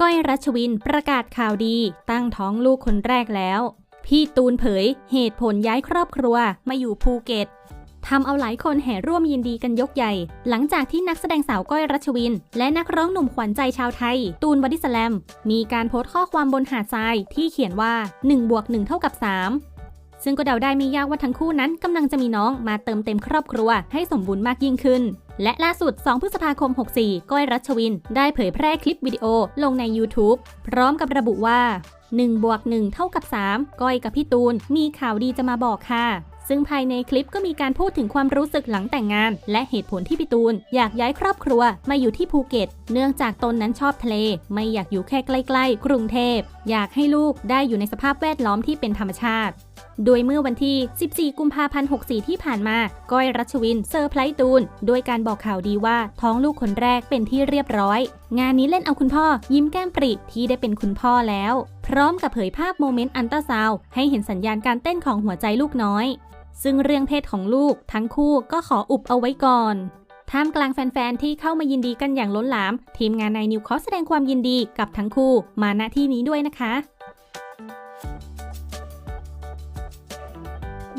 ก้อยรัชวินประกาศข่าวดี ตั้งท้องลูกคนแรกแล้ว พี่ตูนเผยเหตุผลย้ายครอบครัวมาอยู่ภูเก็ตทำเอาหลายคนแห่ร่วมยินดีกันยกใหญ่ หลังจากที่นักแสดงสาวก้อยรัชวิน และนักร้องหนุ่มขวัญใจชาวไทย ตูนบอดี้สแลม มีการโพสต์ข้อความบนหาดทรายที่เขียนว่า 1บวก1เท่ากับ 3 ซึ่งก็เดาได้ไม่ยากว่าทั้งคู่นั้นกำลังจะมีน้องมาเติมเต็มครอบครัวให้สมบูรณ์มากยิ่งขึ้น และล่าสุด 2 พฤษภาคม 64 ก้อยรัชวิน ได้เผยแพร่คลิปวิดีโอลงใน YouTube พร้อมกับระบุว่า 1บวก1เท่ากับ 3 ก้อยกับพี่ตูน มีข่าวดีจะมาบอกค่ะ ซึ่งภายในคลิปก็มีการพูดถึงความรู้สึกหลังแต่งงาน และเหตุผลที่พี่ตูน อยากย้ายครอบครัวมาอยู่ที่ภูเก็ต เนื่องจากตนนั้นชอบทะเล ไม่อยากอยู่แค่ใกล้ ๆ กรุงเทพ อยากให้ลูกได้อยู่ในสภาพแวดล้อมที่เป็นธรรมชาติ โดยเมื่อวันที่ 14 กุมภาพันธ์ 64 ที่ผ่านมา ก้อยรัชวินเซอร์ไพรส์ตูน โดยการบอกข่าวดีว่าท้องลูกคนแรกเป็นที่เรียบร้อย งานนี้เล่นเอาคุณพ่อ ยิ้มแก้มปริที่ได้เป็นคุณพ่อแล้ว พร้อมกับเผยภาพโมเมนต์อันตราซาวให้เห็นสัญญาณการเต้นของหัวใจลูกน้อย ซึ่งเรื่องเพศของลูก ทั้งคู่ก็ขออุบเอาไว้ก่อนท่ามกลางแฟน ๆ ที่เข้ามายินดีกันอย่างล้นหลาม ทีมงานนายนิวขอแสดงความยินดีกับทั้งคู่มาณที่นี้ด้วยนะคะ